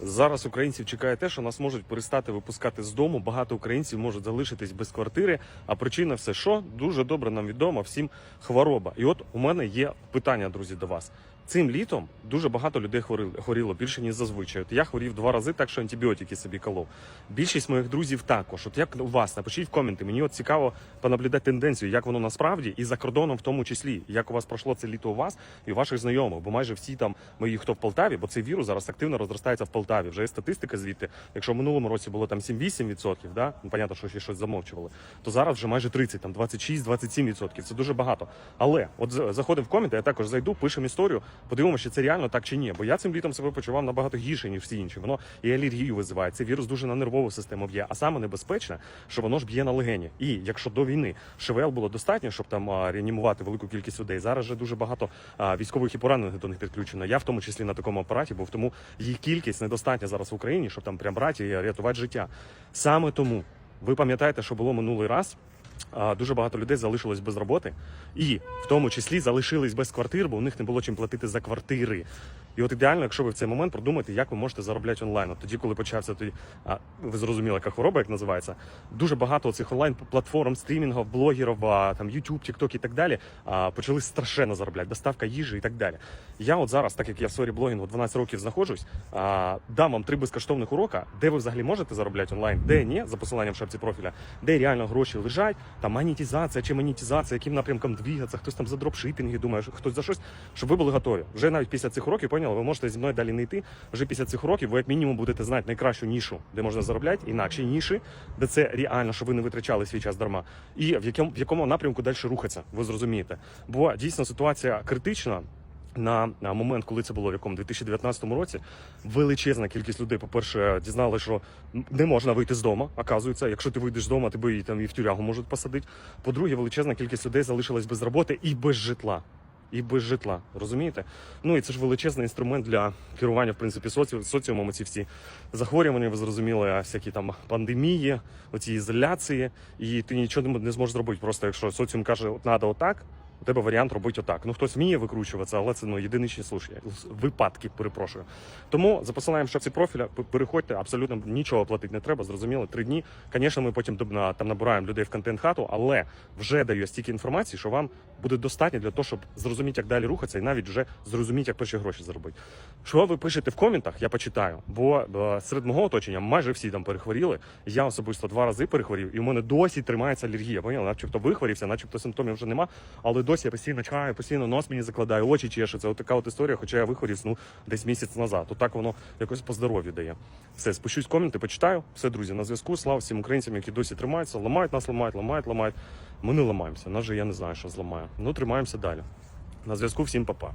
Зараз українців чекає те, що нас можуть перестати випускати з дому. Багато українців можуть залишитись без квартири. А причина все що дуже добре нам відома всім хвороба. І от у мене є питання, друзі, до вас. Цим літом дуже багато людей хворіло більше ніж зазвичай. От я хворів два рази, так що антибіотики собі колов. Більшість моїх друзів також. От як у вас напишіть в коменти. Мені от цікаво понаблюдати тенденцію, як воно насправді і за кордоном, в тому числі, як у вас пройшло це літо у вас і у ваших знайомих. Бо майже всі там мої, хто в Полтаві, бо цей вірус зараз активно розростається в Полтаві. Вже є статистика звідти. Якщо в минулому році було там 7-8%, да? ну понятно, що ще щось замовчували, то зараз вже майже 30, там 26-27%. Це дуже багато. Але от заходимо в коменти, я також зайду, пишемо історію, подивимося, це реально так чи ні. Бо я цим літом себе почував набагато гірше, ніж всі інші. Воно і алергію визиває. Цей вірус дуже на нервову систему б'є. А саме небезпечне, що воно ж б'є на легені. І якщо до війни ШВЛ було достатньо, щоб там реанімувати велику кількість людей, зараз вже дуже багато військових і поранених до них підключено. Я в тому числі на такому апараті був, тому їх кількість недостатня зараз в Україні, щоб там прям брати і рятувати життя. Саме тому ви пам'ятаєте, що було минулий раз. Дуже багато людей залишилось без роботи, і в тому числі залишились без квартир, бо у них не було чим платити за квартири. І от ідеально, якщо ви в цей момент продумаєте, як ви можете заробляти онлайн. От тоді, коли почався тоді, а ви зрозуміли, яка хвороба, як називається, дуже багато цих онлайн платформ, стрімінгів, блогерів, там YouTube, TikTok і так далі, а, почали страшенно заробляти, доставка їжі і так далі. Я от зараз, так як я в сфері блогінгу 12 років знаходжусь, а, дам вам три безкоштовних урока, де ви взагалі можете заробляти онлайн, де ні, за посиланням в шапці профіля, де реально гроші лежать, там монетизація чи монетизація, яким напрямком двигатися, хтось там за дропшипінги думає, хтось за щось, щоб ви були готові. Вже навіть після цих уроків, ви можете зі мною далі не йти. Вже після цих уроків ви як мінімум будете знати найкращу нішу, де можна заробляти, інакші ніші, де це реально, щоб ви не витрачали свій час дарма. І в якому, в якому напрямку далі рухатися, ви зрозумієте. Бо дійсно ситуація критична. На, момент, коли це було в якому 2019 році, величезна кількість людей, по-перше, дізнали, що не можна вийти з дому. Оказується, якщо ти вийдеш з дому, тебе і там і в тюрягу можуть посадити. По-друге, величезна кількість людей залишилась без роботи і без житла. І без житла, розумієте? Ну і це ж величезний інструмент для керування, в принципі, соці... соціумом. Ці всі захворювання, ви зрозуміли, всякі там пандемії, оці ізоляції, і ти нічого не- зможеш зробити. Просто якщо соціум каже, от треба отак, у тебе варіант робити отак. Ну хтось вміє викручуватися, але це ну єдиничні случаї, випадки, перепрошую. Тому за посиланням шапці профіля переходьте, абсолютно нічого платити не треба. Зрозуміло, три дні. Звісно, ми потім там набираємо людей в контент хату, але вже даю стільки інформації, що вам буде достатньо для того, щоб зрозуміти, як далі рухатися, і навіть вже зрозуміти, як перші гроші заробити. Що ви пишете в коментах, я почитаю. Бо е, серед мого оточення майже всі там перехворіли. Я особисто два рази перехворів, і у мене досі тримається алергія. Поняли? Начебто вихворівся, начебто симптомів вже нема. Але досі я постійно чекаю, постійно нос мені закладає, очі чешуться. От така от історія, хоча я вихворів ну, десь місяць назад. Отак воно якось по здоров'ю дає. Все, спущусь коменти, почитаю. Все, друзі, на зв'язку. Слава всім українцям, які досі тримаються, ламають нас, ламають, ламають, ламають. Ми не ламаємося. Нас же я не знаю, що зламає. Ну, тримаємося далі. На зв'язку всім папа.